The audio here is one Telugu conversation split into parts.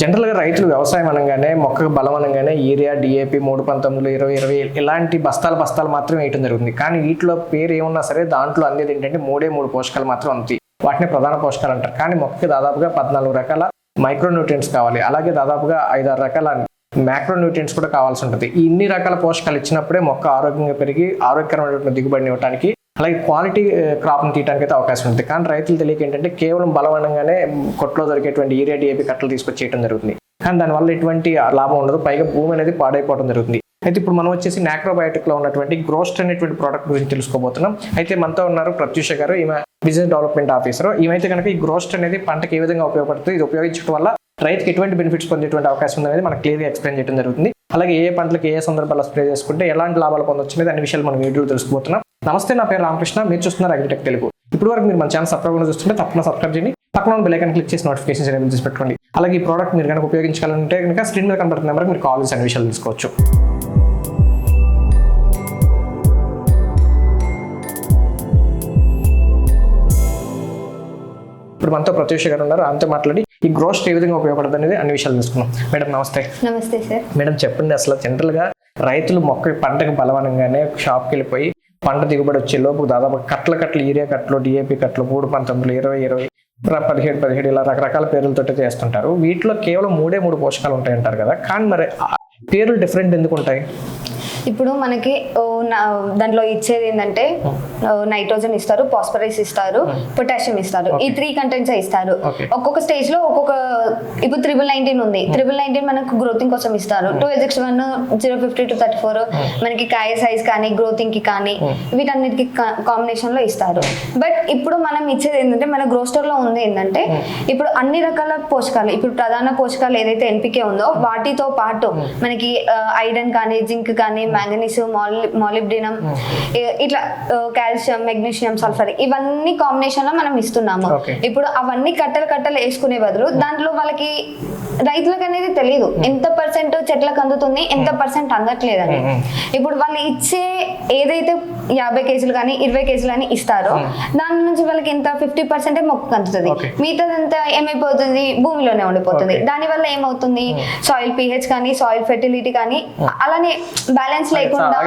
జనరల్గా రైతులు వ్యవసాయం అనగానే మొక్కకు బలం అనగానే యూరియా డిఏపి మూడు పంతొమ్మిది ఇరవై ఇరవై ఇలాంటి బస్తాలు బస్తాలు మాత్రం వేయటం జరుగుతుంది. కానీ వీటిలో పేరు ఏమున్నా సరే దాంట్లో అందేది ఏంటంటే మూడే మూడు పోషకాలు మాత్రం అందుతాయి. వాటిని ప్రధాన పోషకాలు అంటారు. కానీ మొక్కకి దాదాపుగా పద్నాలుగు రకాల మైక్రోన్యూట్రియంట్స్ కావాలి. అలాగే దాదాపుగా ఐదారు రకాల మ్యాక్రోన్యూట్రియంట్స్ కూడా కావాల్సి ఉంటుంది. ఈ ఇన్ని రకాల పోషకాలు ఇచ్చినప్పుడే మొక్క ఆరోగ్యంగా పెరిగి ఆరోగ్యకరమైనటువంటి దిగుబడిని ఇవ్వడానికి అలాగే క్వాలిటీ క్రాప్ని తీయడానికి అయితే అవకాశం ఉంది. కానీ రైతులు తెలియక ఏంటంటే కేవలం బలవనంగానే కొట్లో దొరికేటువంటి ఈరియా డిఏపీ కట్టలు తీసుకొచ్చి చేయడం జరుగుతుంది. కానీ దానివల్ల ఎటువంటి లాభం ఉండదు. పైగా భూమి అనేది పాడైపోవడం జరుగుతుంది. అయితే ఇప్పుడు మనం వచ్చేసి నాక్రోబయోటిక్లో ఉన్నటువంటి గ్రోస్ట్ అనేటువంటి ప్రోడక్ట్ గురించి తెలుసుకోబోతున్నాం. అయితే మనతో ఉన్నారు ప్రత్యూష గారు ఈమె బిజినెస్ డెవలప్మెంట్ ఆఫీసర్. ఈమెయితే కనుక ఈ గ్రోస్ట్ అనేది పంటకి ఏ విధంగా ఉపయోగపడుతుంది ఇది ఉపయోగించడం వల్ల రైతుకి ఎటువంటి బెనిఫిట్స్ పొందేటువంటి అవకాశం ఉంది అనేది మనకు క్లియర్గా ఎక్స్ప్లెయిన్ చేయడం జరుగుతుంది. అలాగే ఏ పంటలకు ఏ ఏ సందర్భాల్లో స్ప్రే చేసుకుంటే ఎలాంటి లాభాలు పొందొచ్చు అనేది అన్ని విషయాలు మనం వీడియోలో తెలుసుకోబోతున్నాం. నమస్తే నా పేరు రామకృష్ణ. మీరు చూస్తున్నారు అగ్రిటెక్ తెలుగు ఇప్పుడు వరకు మీరు మన ఛానల్ సబ్స్క్రైబ్ చూస్తుంటే తప్పకుండా సబ్స్క్రైబ్ చేయండి. పక్కన బెల్ ఐకాన్ క్లిక్ చేసి నోటిఫికేషన్స్ అనేవి చేసి పెట్టుకోండి అలాగే ఈ ప్రోడక్ట్ మీరు కనుక ఉపయోగించాలంటే కనుక స్క్రీన్ మీద కనబడుతున్న నెంబర్కి మీరు కాల్ చేసి అన్ని విషయాలు తీసుకోవచ్చు ఇప్పుడు మనతో ప్రత్యూష గారు ఉన్నారు. అంతే మాట్లాడి ఈ గ్రోస్ట్ ఏ విధంగా ఉపయోగపడుతుంది అనేది అన్ని విషయాలు తెలుసుకున్నాం మేడం నమస్తే. నమస్తే సార్ మేడం చెప్పండి అసలు జనరల్గా రైతులు మొక్క పంటకు బలవనంగానే షాప్కి వెళ్ళిపోయి పంట దిగుబడి వచ్చే లోపు దాదాపు కట్ల కట్లు యూరియా కట్టలు డిఏపి కట్లు మూడు పంతొమ్మిది ఇరవై ఇరవై పదిహేడు పదిహేడు ఇలా రకరకాల పేర్లతో చేస్తుంటారు. వీటిలో కేవలం మూడే మూడు పోషకాలు ఉంటాయి అంటారు కదా. కానీ మరి ఆ పేర్లు డిఫరెంట్ ఎందుకు ఉంటాయి? ఇప్పుడు మనకి దాంట్లో ఇచ్చేది ఏంటంటే నైట్రోజన్ ఇస్తారు పాస్పరస్ ఇస్తారు పొటాషియం ఇస్తారు. ఈ త్రీ కంటెంట్స్ ఇస్తారు. ఒక్కొక్క స్టేజ్లో ఒక్కొక్క ఇప్పుడు త్రిబుల్ నైన్టీన్ ఉంది. త్రిబుల్ నైన్టీన్ మనకు గ్రోతింగ్ కోసం ఇస్తారు. Two x one zero fifty to thirty four మనకి కాయ సైజ్ కానీ గ్రోతింగ్కి కానీ వీటన్నిటికి కాంబినేషన్లో ఇస్తారు. బట్ ఇప్పుడు మనం ఇచ్చేది ఏంటంటే మన గ్రోస్టర్లో ఉంది ఏంటంటే ఇప్పుడు అన్ని రకాల పోషకాలు ఇప్పుడు ప్రధాన పోషకాలు ఏదైతే ఎన్పికే ఉందో వాటితో పాటు మనకి ఐరన్ కానీ జింక్ కానీ మ్యాంగనీస్ మాలిబ్డినం ఇట్లా కాల్షియం మెగ్నీషియం సల్ఫర్ ఇవన్నీ కాంబినేషన్లో మనం ఇస్తున్నాము. ఇప్పుడు అవన్నీ కట్టలు కట్టలు వేసుకునే బదులు దాంట్లో వాళ్ళకి రైతులకు అనేది తెలియదు ఎంత పర్సెంట్ చెట్లకు అందుతుంది ఎంత పర్సెంట్ అందట్లేదని. ఇప్పుడు వాళ్ళు ఇచ్చే ఏదైతే యాభై కేజీలు కానీ ఇరవై కేజీలు అని ఇస్తారో. దాని నుంచి వాళ్ళకి ఎంత? ఫిఫ్టీ పర్సెంట్ మొక్కకు అందుతుంది. మిగతాదంతా ఏమైపోతుంది? భూమిలోనే ఉండిపోతుంది. దాని వల్ల ఏమవుతుంది? సాయిల్ పిహెచ్ కానీ సాయిల్ ఫెర్టిలిటీ కానీ అలానే బ్యాలెన్స్ లేకుండా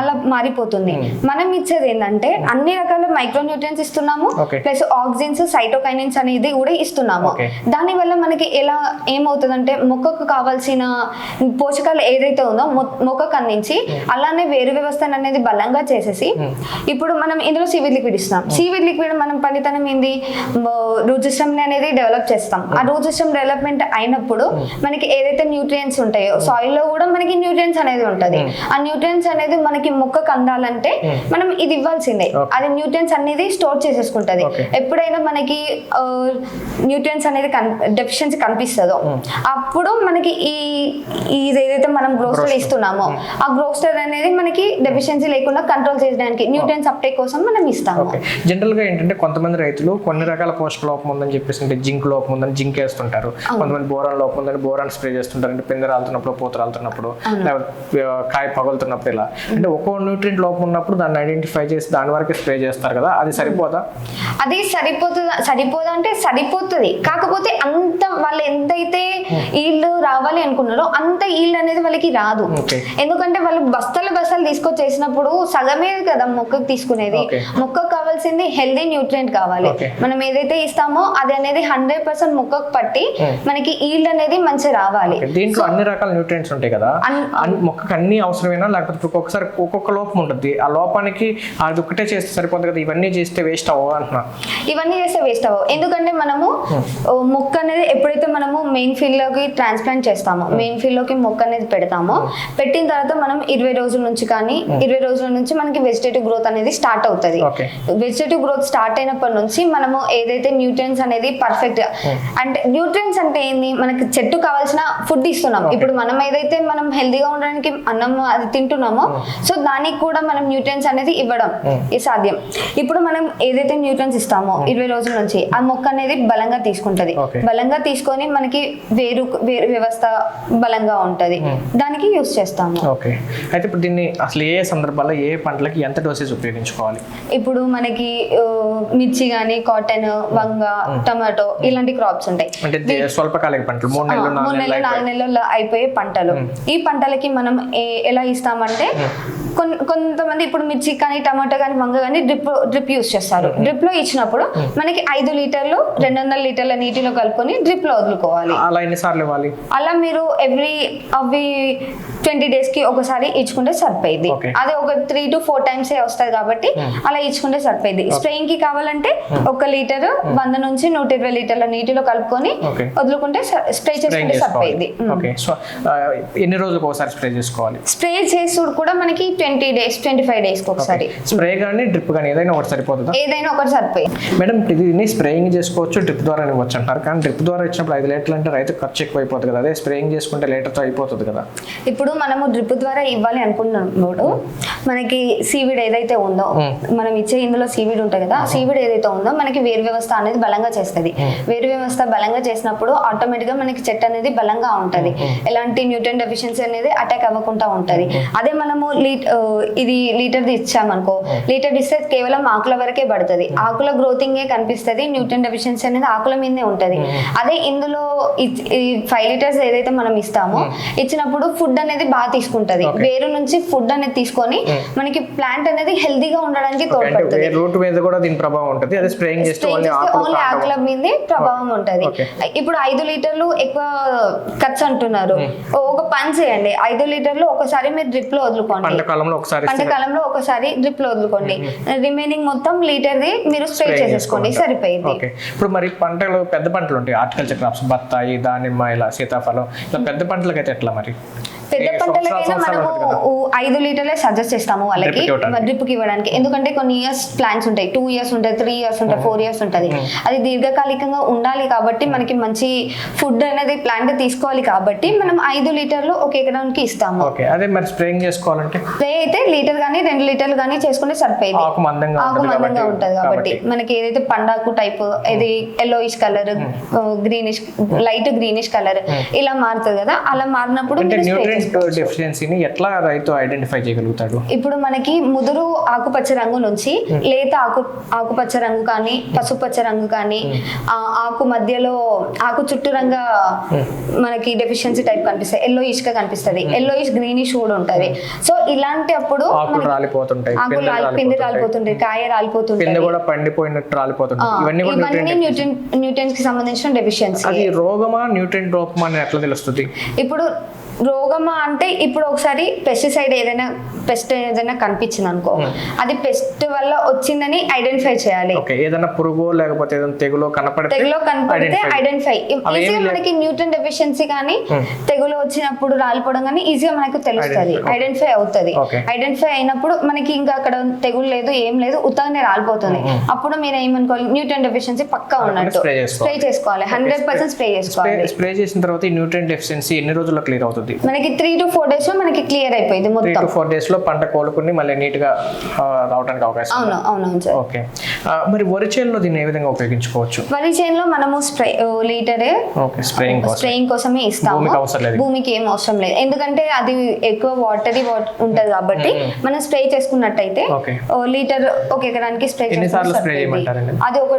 అలా మారిపోతుంది. మనం ఇచ్చేది ఏంటంటే అన్ని రకాల మైక్రో న్యూట్రియన్స్ ఇస్తున్నాము. ప్లస్ ఆక్సిజన్స్ సైటోకైనిన్స్ అనేది కూడా ఇస్తున్నాము. దాని వల్ల మనకి ఎలా ఏమవుతుందంటే మొక్కకు కావాల్సిన పోషకాలు ఏదైతే ఉందో మొక్కకు అందించి అలానే వేరు వ్యవస్థను అనేది బలంగా చేసేసి ఇప్పుడు మనం ఇందులో సీవిడ్ లిక్విడ్ ఇస్తున్నాం. సీవిడ్ లిక్విడ్ మనం పనితనం ఏంది? రూట్ సిస్టమ్ అనేది డెవలప్ చేస్తాం. ఆ రూట్ సిస్టమ్ డెవలప్మెంట్ అయినప్పుడు మనకి ఏదైతే న్యూట్రియన్స్ ఉంటాయో సాయిల్లో కూడా మనకి న్యూట్రియన్స్ అనేది ఉంటది. ఆ న్యూట్రియన్స్ అనేది మనకి మొక్కకు అందాలంటే మనం ఇది ఇవ్వాల్సిందే. అది న్యూట్రియన్స్ అనేది స్టోర్ చేసేసుకుంటది. ఎప్పుడైనా మనకి న్యూట్రియన్స్ అనేది డెఫిషియన్సీ కనిపిస్తుందో అప్పుడు మనకి ఈ ఇది ఏదైతే మనం గ్రోస్టర్ ఇస్తున్నామో ఆ గ్రోస్టర్ అనేది మనకి డెఫిషియన్సీ లేకుండా కంట్రోల్ చేయడానికి న్యూట్రియన్స్ అప్టేక్ కోసం మనం ఇస్తాము. ఓకే. జనరల్గా ఏంటంటే కొంతమంది రైతులు కొన్ని రకాల పోషక లోపం ఉందని చెప్పేసి అంటే జింక్ లోపం ఉందని జింక్ వేస్తుంటారు. కొంతమంది బోరాన్ లోపం ఉందని బోరాన్ స్ప్రే చేస్తుంటారు. అంటే పిందె రాలుతున్నప్పుడు పూత రాలుతున్నప్పుడు లేకపోతే ఆ, కాయ పగులుతున్నప్పుడు ఇలా. అంటే ఒక్కో న్యూట్రియంట్ లోపం ఉన్నప్పుడు దాన్ని ఐడెంటిఫై చేసి దాని వరకే స్ప్రే చేస్తారు కదా. అది సరిపోదా? అది సరిపోతుంది సరిపోదా అంటే సరిపోతుంది. కాకపోతే అంత వాళ్ళు ఎంతైతే ఈల్డ్ రావాలి అనుకున్నారో అంత ఈల్డ్ అనేది వాళ్ళకి రాదు. ఎందుకంటే వాళ్ళు బస్తాలు బస్తాలు తీసుకొచ్చేసినప్పుడు సగమే కదా మొక్కకు తీసుకునేది. మొక్కకు కావాల్సింది హెల్దీ న్యూట్రియంట్ కావాలి. మనం ఏదైతే ఇస్తామో అది అనేది హండ్రెడ్ పర్సెంట్ మొక్కకు పట్టి మనకి ఈల్డ్ అనేది మంచి రావాలి. దీంట్లో అన్ని రకాల న్యూట్రియంట్స్ ఉంటాయి కదా. మొక్కకు అన్ని అవసరమేనా? లేకపోతే ఒక్కొక్కసారి ఒక్కొక్క లోపం ఉంటుంది. ఆ లోపానికి అది ఒక్కటే చేస్తే సరిపోతుంది కదా. ఇవన్నీ చేస్తే వేస్ట్ అవ్వ అంటున్నా. ఇవన్నీ చేస్తే వేస్ట్ అవ్వవు. ఎందుకంటే మనము మొక్క అనేది ఎప్పుడైతే మనము మెయిన్ ఫీల్డ్లోకి ట్రాన్స్ప్లాంట్ చేస్తామో మెయిన్ ఫీల్డ్లోకి మొక్క అనేది పెడతామో పెట్టిన తర్వాత మనం ఇరవై రోజుల నుంచి కానీ ఇరవై రోజుల నుంచి మనకి వెజిటేటివ్ గ్రోత్ అనేది స్టార్ట్ అవుతుంది. వెజిటేటివ్ గ్రోత్ స్టార్ట్ అయినప్పటి నుంచి మనము ఏదైతే న్యూట్రియన్స్ అనేది పర్ఫెక్ట్ అంటే న్యూట్రియన్స్ అంటే ఏంది? మనకి చెట్టు కావాల్సిన ఫుడ్ ఇస్తున్నాం. ఇప్పుడు మనం ఏదైతే మనం హెల్దీగా ఉండడానికి అన్నం అది తింటున్నామో సో దానికి కూడా మనం న్యూట్రియన్స్ అనేది ఇవ్వడం సాధ్యం. ఇప్పుడు మనం ఏదైతే న్యూట్రియన్స్ ఇస్తామో ఇరవై రోజుల నుంచి ఆ మొక్క అనేది బలంగా తీసుకుంటది. బలంగా తీసుకొని మనకి వేరు వేరు వ్యవస్థ బలంగా ఉంటది. దానికి యూస్ చేస్తాము. అయితే ఇప్పుడు దీన్ని అసలు ఏ ఏ సందర్భాల్లో ఏ పంటలకి ఎంత డోసేజ్ ఉపయోగించుకోవాలి? ఇప్పుడు మనకి మిర్చి గానీ కాటన్ వంగ టమాటో ఇలాంటి క్రాప్స్ ఉంటాయి. అంటే స్వల్పకాలిక పంటలు మూడు నెలలు మూడు నాలుగు నెలలు నాలుగు నెలల్లో అయిపోయే పంటలు. ఈ పంటలకి మనం ఎలా ఇస్తామంటే కొన్- కొంతమంది ఇప్పుడు మిర్చి కానీ టమాటో కానీ వంగ కానీ డ్రిప్ డ్రిప్ యూస్ చేస్తారు. డ్రిప్లో ఇచ్చినప్పుడు మనకి ఐదు లీటర్లు రెండు వందల లీటర్ల నీటిలో కలుపుకొని డ్రిప్లో వదులుకోవాలి. అలా ఎన్నిసార్లు ఇవ్వాలి? అలా మీరు ఎవ్రీ అవి ట్వంటీ డేస్కి ఒకసారి ఇచ్చుకుంటే సరిపోయింది. అదే ఒక త్రీ టు ఫోర్ టైమ్స్ వస్తుంది కాబట్టి అలా ఇచ్చుకుంటే సరిపోయింది. స్ప్రేయింగ్కి కావాలంటే ఒక లీటర్ వంద నుంచి నూట ఇరవై లీటర్ల నీటిలో కలుపుకొని. వదులుకుంటే స్ప్రే చేసుకుంటే సరిపోయింది. ఓకే సో ఆ, ఎన్ని రోజులకు ఒకసారి స్ప్రే చేసుకోవాలి? స్ప్రే చేసుడు కూడా మనకి twenty days twenty five days ఒకసారి. స్ప్రే కానీ డ్రిప్ కానీ ఏదైనా ఒకటి సరిపోతుందా? ఏదైనా ఒకటి సరిపోయింది మేడం దీన్ని స్ప్రేయింగ్ చేసుకోవచ్చు డ్రిప్ ద్వారా ఇవ్వచ్చు అంటారు. కానీ డ్రిప్ ద్వారా ఇచ్చినప్పుడు ఐదు లీటర్లు అంటే రైతు ఖర్చు ఎక్కువ అయిపోతుంది కదా. అదే స్ప్రేయింగ్ చేసుకుంటే లీటర్తో అయిపోతుంది కదా. ఇప్పుడు మనము డ్రిప్ ద్వారా ఇవ్వాలి అనుకున్నప్పుడు మనకి సీవిడ్ ఏదైతే ఉందో మనం ఇచ్చే ఇందులో సీవిడ్ ఉంటుంది కదా సీవిడ్ ఏదైతే ఉందో మనకి వేరు వ్యవస్థ అనేది బలంగా చేస్తుంది. వేరు వ్యవస్థ బలంగా చేసినప్పుడు ఆటోమేటిక్గా మనకి చెట్టు అనేది బలంగా ఉంటది. ఎలాంటి న్యూట్రన్ డెఫిషియన్సీ అనేది అటాక్ అవ్వకుండా ఉంటది. అదే మనము ఇది లీటర్ ఇచ్చామనుకో లీటర్ ఇస్తే కేవలం ఆకుల వరకే పడుతుంది. ఆకుల గ్రోతింగ్ కనిపిస్తుంది న్యూట్రన్ డెఫిషియన్సీ అనేది ఆకుల మీదనే ఉంటది. అదే ఇందులో ఫైవ్ లీటర్స్ ఏదైతే మనం ఇస్తామో ఇచ్చినప్పుడు ఫుడ్ అనేది బాగా తీసుకుంటది. వేరు నుంచి ఫుడ్ అనేది తీసుకొని మనకి ప్లాంట్ అనేది హెల్దీగా ఉండడానికి తోడ్పడుతుంది. రూట్ మీద కూడా దీని ప్రభావం ఉంటుంది. అదే స్ప్రేయింగ్ చేస్తే Spray ఓన్లీ ఆకులు మీదే ప్రభావం ఉంటది. ఇప్పుడు ఐదు లీటర్లు ఎక్కువ ఖర్చు అంటున్నారు. ఒక పని చేయండి. ఐదు లీటర్లు ఒకసారి మీరు డ్రిప్లో వదులుకోండి. పంట కాలంలో ఒకసారి ఒకసారి డ్రిప్లో వదులుకోండి. రిమైనింగ్ మొత్తం లీటర్ ది మీరు స్ప్రే చేసేసుకోండి. సరిపోయింది. ఇప్పుడు మరి పంటలు పెద్ద పంటలు ఉంటాయి. హార్టికల్చర్ క్రాప్స్ బత్తాయి దానిమ్మ ఇలా సీతాఫలం ఇలా పెద్ద పంటలకైతే ఎట్లా మరి? పెద్ద పంటలకైనా మనము ఐదు లీటర్లే సజెస్ట్ చేస్తాము వాళ్ళకి Drip కి ఇవ్వడానికి. డ్రిప్కి ఇవ్వడానికి ఎందుకంటే కొన్ని ఇయర్స్ ప్లాన్స్ ఉంటాయి. టూ ఇయర్స్ ఉంటాయి త్రీ ఇయర్స్ ఉంటాయి ఫోర్ ఇయర్స్ ఉంటుంది అది దీర్ఘకాలికంగా ఉండాలి కాబట్టి మనకి మంచి ఫుడ్ అనేది ప్లాంట్ తీసుకోవాలి కాబట్టి మనం ఐదు లీటర్లు ఒక ఎకరానికి ఇస్తాము. అదే మరి స్ప్రేయింగ్ చేసుకోవాలంటే? స్ప్రే అయితే లీటర్ కానీ రెండు లీటర్లు కానీ చేసుకుంటే సరిపోయింది. ఆకు మందంగా ఉంటుంది కాబట్టి. మనకి ఏదైతే పండాకు టైప్ ఇది yellowish colour greenish light greenish colour ఇలా మారుతుంది కదా? అలా మారినప్పుడు డెఫిషియన్సీని ఎట్లా రైతు ఐడెంటిఫై చేయగలుగుతాడు? ఇప్పుడు మనకి ముదురు ఆకుపచ్చ రంగు నుంచి లేత ఆకు ఆకుపచ్చ రంగు కానీ పసుపచ్చ రంగు కానీ ఆ ఆకు మధ్యలో ఆకు చుట్టూ రంగా మనకి డెఫిషియన్సీ టైప్ కనిపిస్తాయి. ఎల్లో గా కనిపిస్తుంది. ఎల్లో ఇష్ గ్రీనిష్ కూడా ఉంటది. సో ఇలాంటి అప్పుడు ఆకులు రాలిపోతుంటాయి. పిండి రాలిపోతుంటాయి. కాయ రాలిపోతుంది కూడా పండిపోయినట్టు రాలిపోతుంటాయి. ఇవన్నీ న్యూట్రియన్స్కి సంబంధించిన డెఫిషియన్సీ అది రోగమా న్యూట్రియంట్ లోపమా అని ఎట్లా తెలుస్తుంది? ఇప్పుడు రోగమా అంటే ఇప్పుడు ఒకసారి పెస్టిసైడ్ ఏదైనా పెస్ట్ ఏదైనా కనిపించింది అనుకో అది పెస్ట్ వల్ల వచ్చిందని ఐడెంటిఫై చేయాలి. ఏదైనా పురుగు లేకపోతే ఏదైనా తెగులో కనపడితే తెగులో కనపడితే. ఐడెంటిఫై ఈజీగా మనకి న్యూట్రన్ డెఫిషియన్సీ కానీ తెగులు వచ్చినప్పుడు రాలిపోవడం కానీ ఈజీగా మనకు తెలుస్తుంది. ఐడెంటిఫై అవుతుంది. ఐడెంటిఫై అయినప్పుడు మనకి ఇంకా అక్కడ తెగులు లేదు ఏం లేదు ఉత్తగానే రాలిపోతుంది. అప్పుడు మీరు ఏమనుకోవాలి? న్యూట్రన్ డెఫిషియన్సీ పక్కా ఉన్నట్టు. స్ప్రే చేసుకోవాలి. హండ్రెడ్ పర్సెంట్ స్ప్రే చేసుకోవాలి. స్ప్రే చేసిన తర్వాత ఈ న్యూట్రియంట్ డెఫిషియన్సీ ఎన్ని రోజుల్లో క్లియర్ అవుతుంది? మనకి త్రీ టు ఫోర్ డేస్లో మనకి క్లియర్ అయిపోయింది త్రీ మొత్తం. టు ఫోర్ డేస్లో పంట కోలుకుని మళ్ళీ నీట్గా ఆ, రావడానికి అవకాశం అవును అవునవును సార్ ఓకే. మరి వరి చేనులో దీన్ని ఏ విధంగా ఉపయోగించుకోవచ్చు? వరి చేనులో మనము స్ప్రే లీటరే ఓకే స్ప్రేయింగ్ కోసం. స్ప్రేయింగ్ కోసమే ఇస్తాము. భూమికి అవసరం లేదు. భూమికి ఏం అవసరం లేదు. ఎందుకంటే అది ఎక్కువ వాటరీ ఉంటది కాబట్టి మనం స్ప్రే చేసుకున్నట్టయితే లీటర్ ఒక ఎకరానికి స్ప్రే ఎన్నిసార్లు spray చేయమంటారండి? అది ఒక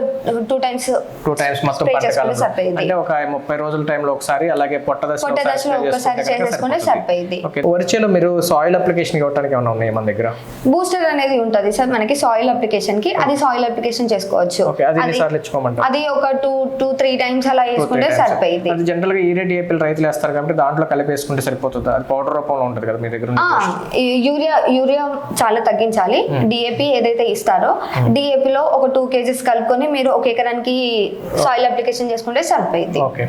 టూ టైమ్స్ టూ టైమ్స్ మొత్తం Spray పంట చేసుకుంటే కాలంలో. సరిపోయింది. అంటే ఒక ముప్పై రోజుల టైంలో ఒకసారి అలాగే పొట్ట దశలో పొట్ట ఒకసారి దశలో spray ఒకసారి చేసుకుంటే సరిపోతుంది. సరిపోయింది. ఓకే. వరి చేలో మీరు సాయిల్ అప్లికేషన్ ఇవ్వడానికి ఏమైనా ఉన్నాయి మన దగ్గర? బూస్టర్ అనేది ఉంటది సార్ మనకి సాయిల్ అప్లికేషన్కి. అది సాయిల్ అప్లికేషన్ చేసుకోవచ్చు. ఓకే అది ఒక టూ టూ త్రీ టైమ్స్ అలా వేసుకుంటే సరిపోయింది. అది జనరల్గా ఈరే డిఏపీలు రైతులు వేస్తారు కాబట్టి దాంట్లో కలిపి వేసుకుంటే సరిపోతుంది? అది పౌడర్ రూపంలో ఉంటుంది కదా మీ దగ్గర యూరియా యూరియా చాలా తగ్గించాలి. డిఏపి ఏదైతే ఇస్తారో DAP లో ఒక టూ కేజీస్ కలుపుకొని మీరు ఒక ఎకరానికి సాయిల్ అప్లికేషన్ చేసుకుంటే సరిపోయింది. ఓకే.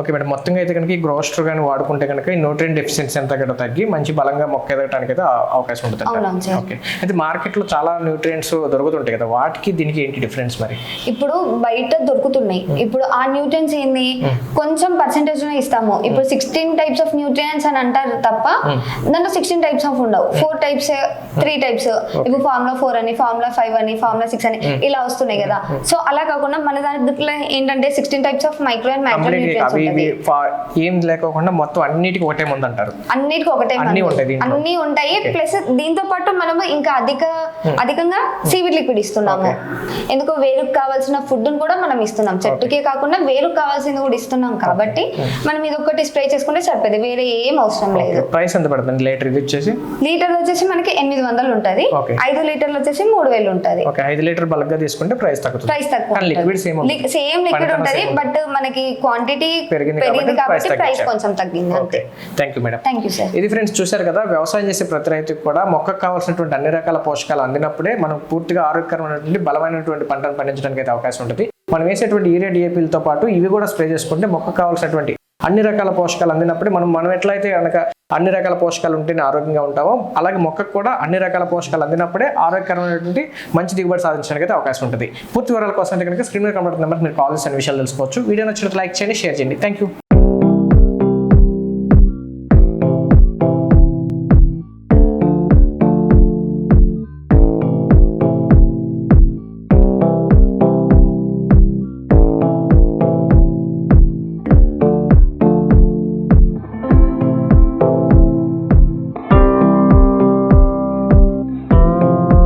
Okay madam. మొత్తంగా అయితే కనుక గ్రోస్టర్ కానీ వాడుకుంటే కనుక న్యూట్రియన్ డెఫిషియన్సీ అంతా కూడా తగ్గి మంచి బలంగా మొక్క ఎదగడానికి అయితే అవకాశం ఉంటుంది. ఓకే. అయితే మార్కెట్లో చాలా న్యూట్రియంట్స్ దొరుకుతుంటాయి కదా వాటికి దీనికి ఏంటి డిఫరెన్స్ మరి? ఇప్పుడు బయట దొరుకుతున్నాయి. ఇప్పుడు ఆ న్యూట్రియన్స్ ఏంది? కొంచెం పర్సెంటేజ్ ఇస్తాము. ఇప్పుడు సిక్స్టీన్ టైప్స్ ఆఫ్ న్యూట్రియన్స్ అని అంటారు తప్ప దాంట్లో సిక్స్టీన్ టైప్స్ ఆఫ్ ఉండవు. ఫోర్ టైప్స్ త్రీ టైప్స్ ఇప్పుడు ఫార్ములా ఫోర్ అని ఫార్ములా ఫైవ్ అని ఫార్ములా సిక్స్ అని ఇలా వస్తున్నాయి కదా. సో అలా కాకుండా మన దాంట్లో ఏంటంటే sixteen types of micro and micro nutrients ఏం లేకోకుండా మొత్తం అన్నిటికీ ఒకటే ముందు అంటారు. అన్నిటికీ ఒకటే అన్నీ. ఉంటాయి. అన్నీ ఉంటాయి. ప్లస్ దీంతో పాటు మనము ఇంకా అధిక అధికంగా సీవిడ్ లిక్విడ్ ఇస్తున్నాము. ఎందుకు వేరుకు కావాల్సిన ఫుడ్ కూడా మనం ఇస్తున్నాం. చెట్టుకే కాకుండా వేరుకు కావాల్సింది కూడా ఇస్తున్నాం కాబట్టి మనం ఇది ఒకటి స్ప్రే చేసుకుంటే సరిపోతుంది వేరే ఏం అవసరం లేదు. ప్రైస్ ఎంత పడుతుంది? లీటర్ ఇది వచ్చేసి? లీటర్ వచ్చేసి మనకి ఎనిమిది వందలు ఉంటది. ఐదు లీటర్లు వచ్చేసి మూడు వేలు ఉంటది. ఐదు లీటర్ బల్క్గా తీసుకుంటే ప్రైస్ తగ్గుతుంది ప్రైస్ తక్కువ లిక్విడ్ సేమ్ సేమ్ లిక్విడ్ ఉంటది. బట్ మనకి క్వాంటిటీ పెరిగింది కాబట్టి ప్రైస్. కొంచెం తగ్గింది అంతే. Thank you madam thank you sir ఇది ఫ్రెండ్స్ చూశారు కదా వ్యవసాయం చేసే ప్రతి రైతుకు కూడా మొక్కకు కావాల్సినటువంటి అన్ని రకాల పోషకాలు అందినప్పుడే మనం పూర్తిగా ఆరోగ్యకరమైనటువంటి బలమైనటువంటి పంటను పండించడానికి అయితే అవకాశం ఉంటుంది. మనం వేసేటువంటి యూరియా డిఏపీలతో పాటు ఇవి కూడా స్ప్రే చేసుకుంటే మొక్కకు కావాల్సినటువంటి అన్ని రకాల పోషకాలు అందినప్పుడే మనం మనం ఎట్లయితే కనుక అన్ని రకాల పోషకాలు ఉంటేనే ఆరోగ్యంగా ఉంటామో అలాగే మొక్కకు కూడా అన్ని రకాల పోషకాలు అందినప్పుడే ఆరోగ్యకరమైనటువంటి మంచి దిగుబడి సాధించడానికి అయితే అవకాశం ఉంటుంది. పూర్తి వివరాల కోసం అయితే కనుక స్క్రీన్ మీద కనబడుతున్న నెంబర్ మీరు కాల్ చేసిన విషయాలు తెలుసుకోవచ్చు. వీడియో నచ్చినట్టు లైక్ చేయండి షేర్ చేయండి. Thank you